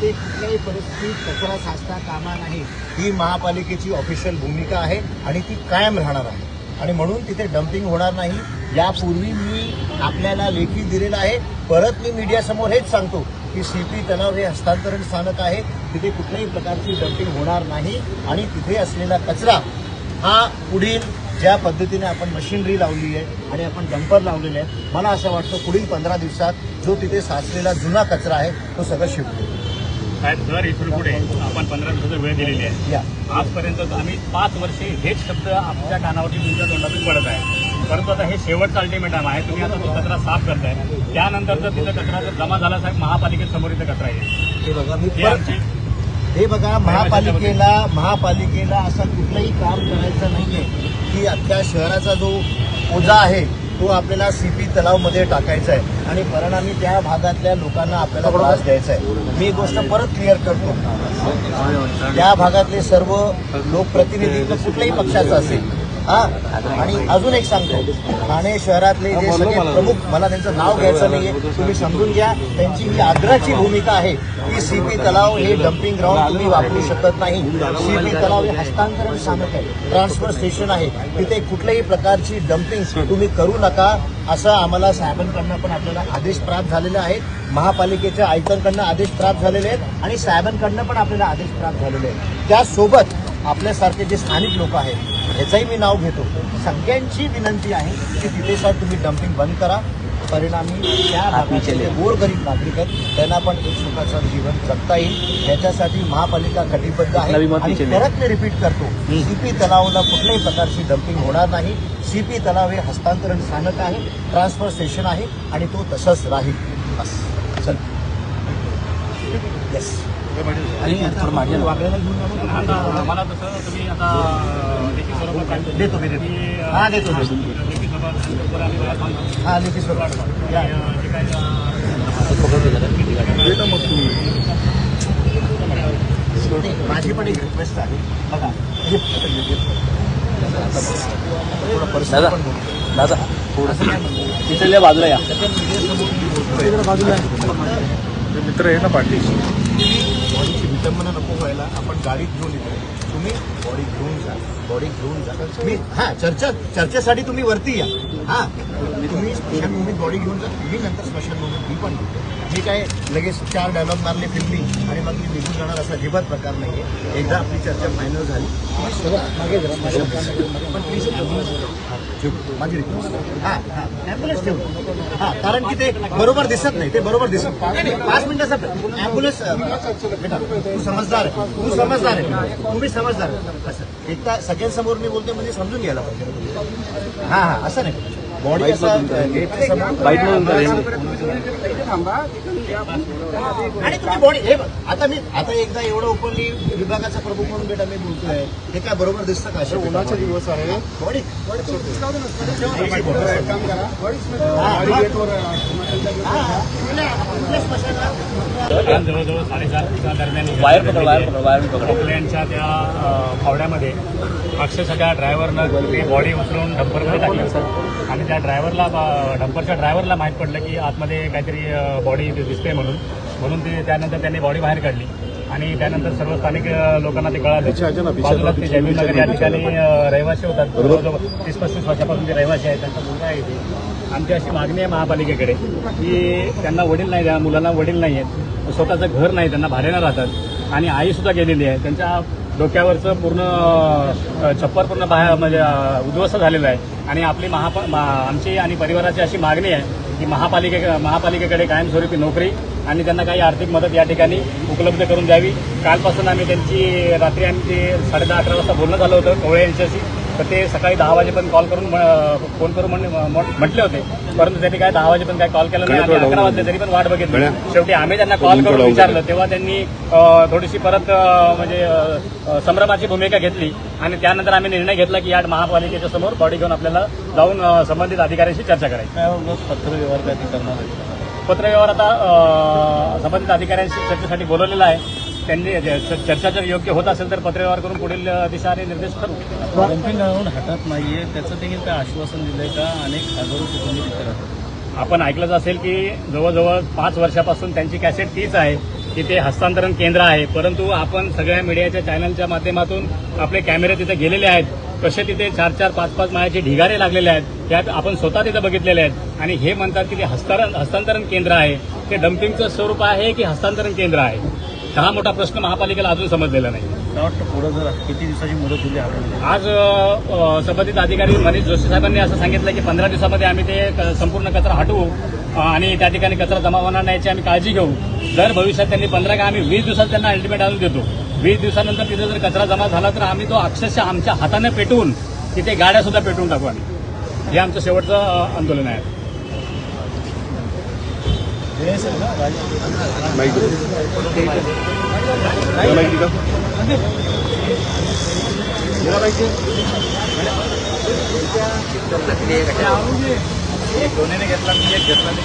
तिथे कुठल्याही परिस्थितीत कचरा साचता कामा नाही. ही महापालिकेची ऑफिशियल भूमिका आहे आणि ती कायम राहणार आहे. आणि म्हणून तिथे डम्पिंग होणार नाही. यापूर्वी मी आपल्याला लेखी दिलेला आहे. परत मी मीडियासमोर हेच सांगतो की सीपी तलाव हे हस्तांतरण स्थानक आहे. तिथे कुठल्याही प्रकारची डम्पिंग होणार नाही. आणि तिथे असलेला कचरा हा पुढील ज्या पद्धतीने आपण मशिनरी लावली आहे आणि आपण डंपर लावलेले आहे मला असं वाटतं पुढील पंधरा दिवसात जो तिथे साचलेला जुना कचरा आहे तो सगळं शिफ्ट होईल साहेब दर इथून पुढे आपण पंधरा दिवसाचा वेळ दिलेली आहे आजपर्यंत आम्ही पाच वर्षे हेच शब्द आमच्या कानावरती तुमच्या तोंडातून पडत आहे. परंतु आता हे शेवटचं अल्टिमेटम आहे तुम्ही आता तो कचरा साफ करताय. त्यानंतर जर तिथं कचरा जर जमा झाला साहेब महापालिकेसमोर इथं कचरा येईल. हे बघा हे महापालिकेला महापालिकेला असं कुठलंही काम करायचं नाहीये. की अख्ख्या शहराचा जो ओझा आहे तो आपल्याला सीपी तलावमध्ये टाकायचा आहे. आणि परिणामी त्या भागातल्या लोकांना आपल्याला त्रास द्यायचा आहे. मी गोष्ट परत क्लिअर करतो. त्या भागातले सर्व लोकप्रतिनिधी कुठल्याही पक्षाचं असेल. हा? आणि अजून एक सांगतो. ठाणे शहरातले जे सगळे प्रमुख मला त्यांचं नाव घ्यायचं नाहीये. तुम्ही समजून घ्या. त्यांची ही आग्रहाची भूमिका आहे की सीपी तलाव हे डम्पिंग ग्राउंड तुम्ही वापरू शकत नाही. सीपी तलाव हे हस्तांतरण स्थानक आहे. ट्रान्सफर स्टेशन आहे. तिथे कुठल्याही प्रकारची डम्पिंग तुम्ही करू नका असं आम्हाला साहेबांकडनं पण आपल्याला आदेश प्राप्त झालेले आहेत. महापालिकेच्या आयुक्तांकडनं आदेश प्राप्त झालेले आहेत आणि साहेबांकडनं पण आपल्याला आदेश प्राप्त झालेले आहेत. त्यासोबत आपल्यासारखे जे स्थानिक लोक आहेत ह्याचंही मी नाव घेतो. सगळ्यांची विनंती आहे की तिथे साहेब तुम्ही डम्पिंग बंद करा. परिणामी त्या भागाचे जे गोरगरीब नागरिक आहेत त्यांना पण एक सुखाचं जीवन जगता येईल. याच्यासाठी महापालिका कटिबद्ध आहे. आणि परत मी रिपीट करतो सीपी तलावाला कुठल्याही प्रकारची डम्पिंग होणार नाही. सीपी तलाव हे हस्तांतरण स्थानक आहे ट्रान्सफर स्टेशन आहे आणि तो तसंच राहील. बस. चल. येस आणि वागण्याला घेऊन जाऊ का? आता मला तसं तुम्ही आता देतो मी देतो. हा देतो. हा लेखी अं, माझी पण एक रिक्वेस्ट आहे. बघा. हे. दादा म्हणतो? तिथल्या बाजूला या. बोलतोय. मित्र आहे ना पाटील बॉडीची विटंबना नको व्हायला. आपण गाडीत घेऊन येतो. तुम्ही बॉडी घेऊन जा. बॉडी घेऊन जा. मी हा चर्चा चर्चेसाठी तुम्ही वरती या. हा. तुम्ही स्मशानभूमीत बॉडी घेऊन जा. मी नंतर स्मशानभूमीत मी पण घेतो मी काय लगेच चार डायलॉग मारले फिरली आणि मग मी निघून जाणार असा अजिबात प्रकार नाही आहे एकदा आपली चर्चा फायनल झाली. मागे. पण प्लीज माझी रिक्वेस्ट हा हा. ॲम्ब्युलन्स ठेवू. हा कारण की ते बरोबर दिसत नाही. ते बरोबर दिसत नाही. पाच मिनिटाचा ॲम्ब्युलन्स तू समजदार आहे. तू समजदार आहे. तुम्ही समजदार आहे. असं. एकदा सगळ्यांसमोर मी बोलते म्हणजे समजून घ्यायला पाहिजे. हा हा. असं नाही. बॉडी असं आणि तुम्ही बॉडी हे बघ, आता मी आता एकदा एवढं ओपनली विभागाचा प्रमुख म्हणून बेटा मी बोलतोय. हे काय बरोबर दिसतं का? अशा उन्हाचे दिवस आहे. बॉडी जवळजवळ साडेसातच्या दरम्यान वायर पकड वायर पकड वायर पकड. खोकल्यांच्या त्या फावड्यामध्ये. अक्षरशः त्या ड्रायव्हरनं ते बॉडी उचलून डंपरमध्ये टाकली. आणि त्या ड्रायव्हरला डंपरच्या ड्रायव्हरला माहीत पडलं की आतमध्ये काहीतरी बॉडी दिसते म्हणून. म्हणून ते त्यानंतर त्यांनी बॉडी बाहेर काढली. आणि त्यानंतर सर्व स्थानिक लोकांना ते कळालं. बाजूला ते जयवीर नगर या ठिकाणी रहिवासी होतात. जवळजवळ तीस पस्तीस वर्षापासून ते रहिवासी आहेत त्यांचा मुलगा आहे इथे आमची अशी मागणी आहे महापालिकेकडे की त्यांना वडील नाही त्या मुलांना वडील नाही आहेत. स्वतःचं घर नाही त्यांना भाड्यानं राहतात. आणि आईसुद्धा गेलेली आहे. त्यांच्या डोक्यावरचं पूर्ण छप्पर पूर्ण बाहेर म्हणजे उद्ध्वस्त झालेलं आहे. आणि आपली महापा आमची आणि परिवाराची अशी मागणी आहे की महापालिके महापालिकेकडे कायमस्वरूपी नोकरी आणि त्यांना काही आर्थिक मदत या ठिकाणी उपलब्ध करून द्यावी. कालपासून आम्ही त्यांची रात्री आमची साडेदहा अकरा वाजता बोलणं झालं होतं कोवळे यांच्याशी. तर ते सकाळी दहा वाजेपर्यंत कॉल करून फोन करून म्हटले होते. परंतु त्यांनी काय दहा वाजेपर्यंत काय कॉल केला नाही. आम्ही अकरा वाजले तरी पण वाट बघितली. शेवटी आम्ही त्यांना कॉल करून विचारलं. तेव्हा त्यांनी थोडीशी परत म्हणजे संभ्रमाची भूमिका घेतली. आणि त्यानंतर आम्ही निर्णय घेतला की या महापालिकेच्या समोर बॉडी घेऊन आपल्याला जाऊन संबंधित अधिकाऱ्यांशी चर्चा करायची. पत्र व्यवहार काय ते करणार आहे? पत्रव्यवहार आता संबंधित अधिकाऱ्यांशी चर्चेसाठी बोलवलेला आहे. त्यांनी चर्चा जर योग्य होत असेल तर पत्रव्यवहार करून पुढील अ, दिशा आणि निर्देश करू. डम्पिंग ग्राउंड हटत नाहीये. त्याचं देखील काय आश्वासन दिलंय का? अनेक हजारो कुटुंबी तिथे आपण ऐकलंच असेल की जवळजवळ पाच वर्षापासून त्यांची कॅसेट तीच आहे की ते हस्तांतरण केंद्र आहे. परंतु आपण सगळ्या मीडियाच्या चॅनलच्या माध्यमातून आपले कॅमेरे तिथे गेलेले आहेत. कसे तिथे चार चार पाच पाच माळ्याचे ढिगारे लागलेले आहेत त्यात आपण स्वतः तिथे बघितलेले आहेत. आणि हे म्हणतात की ते हस्तांतरण हस्तांतरण केंद्र आहे. ते डम्पिंगचं स्वरूप आहे की हस्तांतरण केंद्र आहे? हा मोठा प्रश्न महापालिकेला अजून समजलेला नाही. मला वाटतं पुढं जर किती दिवसाची मुदत दिली आपण. आज अ, संबंधित अधिकारी मनीष जोशी साहेबांनी असं सांगितलं की पंधरा दिवसामध्ये आम्ही ते क- संपूर्ण कचरा हटवू अ, आणि त्या ठिकाणी कचरा जमा होणार नाही याची आम्ही काळजी घेऊ. जर भविष्यात त्यांनी पंधरा का आम्ही वीस दिवसात त्यांना अल्टिमेट आणून देतो. वीस दिवसानंतर तिथे जर कचरा जमा झाला तर आम्ही तो अक्षरशः आमच्या हाताने पेटवून तिथे गाड्या सुद्धा पेटवून टाकू आम्ही. हे आमचं शेवटचं अ, आंदोलन आहे. घेतला मी एक घेतला मी